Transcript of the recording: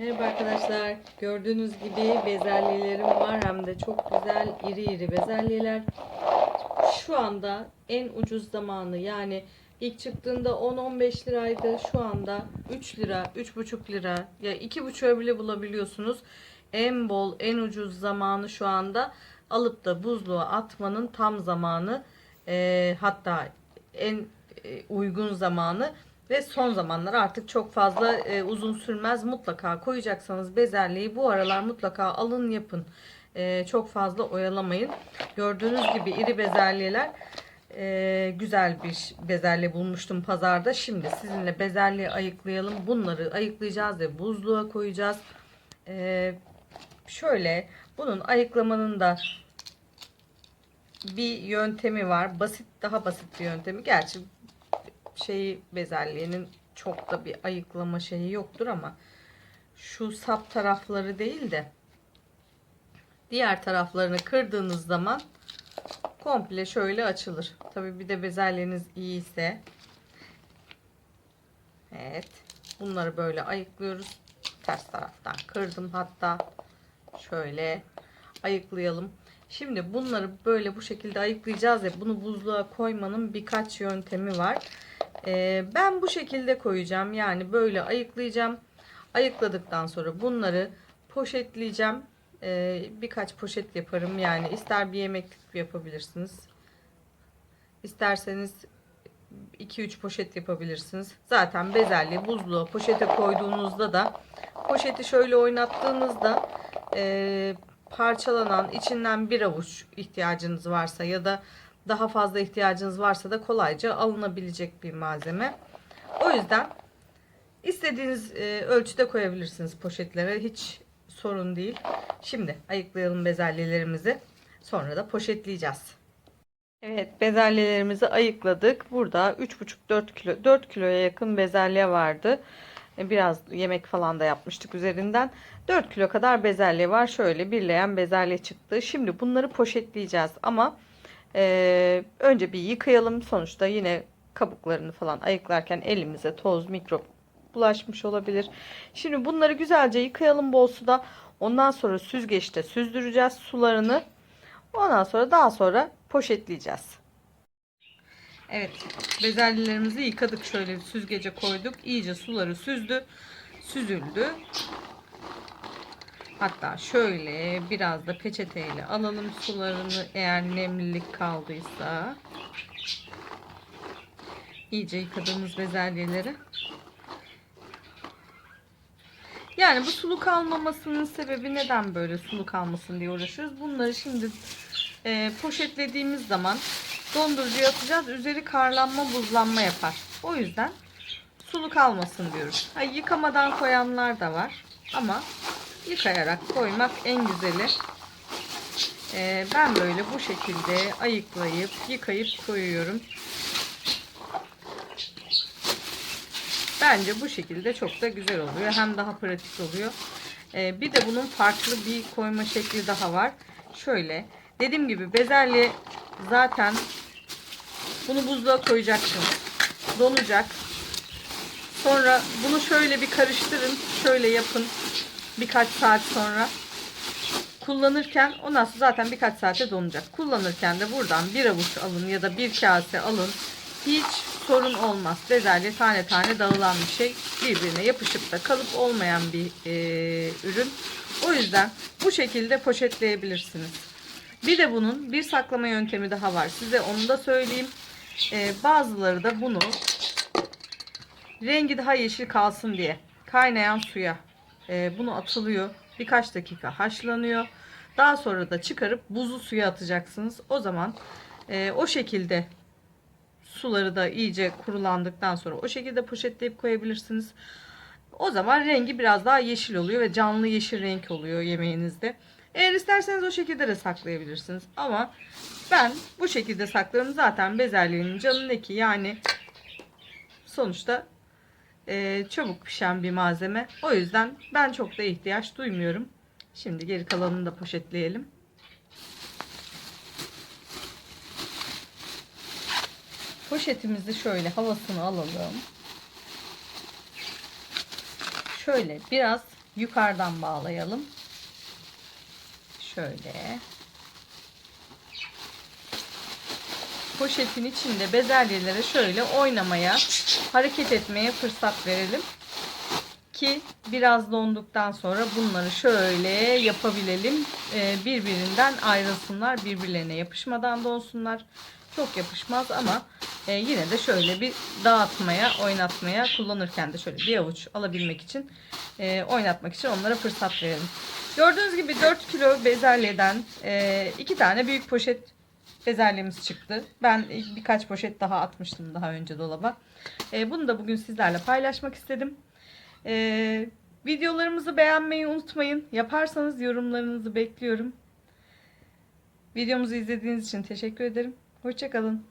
Merhaba arkadaşlar. Gördüğünüz gibi bezelyelerim var. Hem de çok güzel iri iri bezelyeler. Şu anda en ucuz zamanı yani ilk çıktığında 10-15 liraydı. Şu anda 3 lira, 3,5 lira ya 2,5'a bile bulabiliyorsunuz. En bol, en ucuz zamanı şu anda alıp da buzluğa atmanın tam zamanı. Ee, hatta en e, uygun zamanı ve son zamanlar artık çok fazla e, uzun sürmez. Mutlaka koyacaksanız bezelyeyi bu aralar mutlaka alın yapın. E, çok fazla oyalamayın. Gördüğünüz gibi iri bezelyeler e, güzel bir bezelye bulmuştum pazarda. Şimdi sizinle bezelye ayıklayalım. Bunları ayıklayacağız ve buzluğa koyacağız. E, şöyle bunun ayıklamanın da bir yöntemi var. Basit daha basit bir yöntemi. Gerçi şeyi bezelyenin çok da bir ayıklama şeyi yoktur ama şu sap tarafları değil de diğer taraflarını kırdığınız zaman komple şöyle açılır. Tabi bir de bezelyeniz iyiyse evet bunları böyle ayıklıyoruz. Ters taraftan kırdım hatta şöyle ayıklayalım. Şimdi bunları böyle bu şekilde ayıklayacağız ya bunu buzluğa koymanın birkaç yöntemi var. Ee, ben bu şekilde koyacağım. Yani böyle ayıklayacağım. Ayıkladıktan sonra bunları poşetleyeceğim. Ee, birkaç poşet yaparım. Yani ister bir yemeklik yapabilirsiniz. İsterseniz 2-3 poşet yapabilirsiniz. Zaten bezelye buzluğa poşete koyduğunuzda da poşeti şöyle oynattığınızda e, parçalanan içinden bir avuç ihtiyacınız varsa ya da daha fazla ihtiyacınız varsa da kolayca alınabilecek bir malzeme. O yüzden istediğiniz e, ölçüde koyabilirsiniz poşetlere. Hiç sorun değil. Şimdi ayıklayalım bezelyelerimizi. Sonra da poşetleyeceğiz. Evet bezelyelerimizi ayıkladık. Burada 3,5-4 kilo 4 kiloya yakın bezelye vardı. E, Biraz yemek falan da yapmıştık üzerinden. 4 kilo kadar bezelye var. Şöyle birleyen bezelye çıktı. Şimdi bunları poşetleyeceğiz ama ee, önce bir yıkayalım. Sonuçta yine kabuklarını falan ayıklarken elimize toz, mikrop bulaşmış olabilir. Şimdi bunları güzelce yıkayalım bol suda. Ondan sonra süzgeçte süzdüreceğiz sularını. Ondan sonra daha sonra poşetleyeceğiz. Evet, bezelyelerimizi yıkadık şöyle süzgece koyduk. İyice suları süzdü, süzüldü. Hatta şöyle biraz da peçeteyle alalım sularını eğer nemlilik kaldıysa. İyice yıkadığımız bezelyeleri. Yani bu sulu kalmamasının sebebi neden böyle sulu kalmasın diye uğraşıyoruz. Bunları şimdi e, poşetlediğimiz zaman dondurucuya atacağız. Üzeri karlanma buzlanma yapar. O yüzden sulu kalmasın diyoruz. Ha, yıkamadan koyanlar da var. Ama yıkayarak koymak en güzeli. Ee, ben böyle bu şekilde ayıklayıp yıkayıp koyuyorum. Bence bu şekilde çok da güzel oluyor. Hem daha pratik oluyor. Ee, bir de bunun farklı bir koyma şekli daha var. Şöyle. Dediğim gibi bezelye zaten bunu buzluğa koyacaksınız. Donacak. Sonra bunu şöyle bir karıştırın. Şöyle yapın birkaç saat sonra kullanırken ondan sonra zaten birkaç saate donacak. Kullanırken de buradan bir avuç alın ya da bir kase alın. Hiç sorun olmaz. Bezelye tane tane dağılan bir şey. Birbirine yapışıp da kalıp olmayan bir e, ürün. O yüzden bu şekilde poşetleyebilirsiniz. Bir de bunun bir saklama yöntemi daha var. Size onu da söyleyeyim. E, bazıları da bunu rengi daha yeşil kalsın diye kaynayan suya e, bunu atılıyor. Birkaç dakika haşlanıyor. Daha sonra da çıkarıp buzlu suya atacaksınız. O zaman e, o şekilde suları da iyice kurulandıktan sonra o şekilde poşetleyip koyabilirsiniz. O zaman rengi biraz daha yeşil oluyor ve canlı yeşil renk oluyor yemeğinizde. Eğer isterseniz o şekilde de saklayabilirsiniz. Ama ben bu şekilde saklıyorum. Zaten bezelyenin canı ne ki? Yani sonuçta e, çabuk pişen bir malzeme. O yüzden ben çok da ihtiyaç duymuyorum. Şimdi geri kalanını da poşetleyelim. Poşetimizi şöyle havasını alalım. Şöyle biraz yukarıdan bağlayalım. Şöyle. Poşetin içinde bezelyelere şöyle oynamaya, hareket etmeye fırsat verelim. Ki biraz donduktan sonra bunları şöyle yapabilelim. Ee, birbirinden ayrılsınlar, birbirlerine yapışmadan donsunlar. Çok yapışmaz ama e, yine de şöyle bir dağıtmaya, oynatmaya, kullanırken de şöyle bir avuç alabilmek için, e, oynatmak için onlara fırsat verelim. Gördüğünüz gibi 4 kilo bezelyeden e, iki tane büyük poşet bezelyemiz çıktı. Ben birkaç poşet daha atmıştım daha önce dolaba. E, bunu da bugün sizlerle paylaşmak istedim. E, videolarımızı beğenmeyi unutmayın. Yaparsanız yorumlarınızı bekliyorum. Videomuzu izlediğiniz için teşekkür ederim. Hoşçakalın.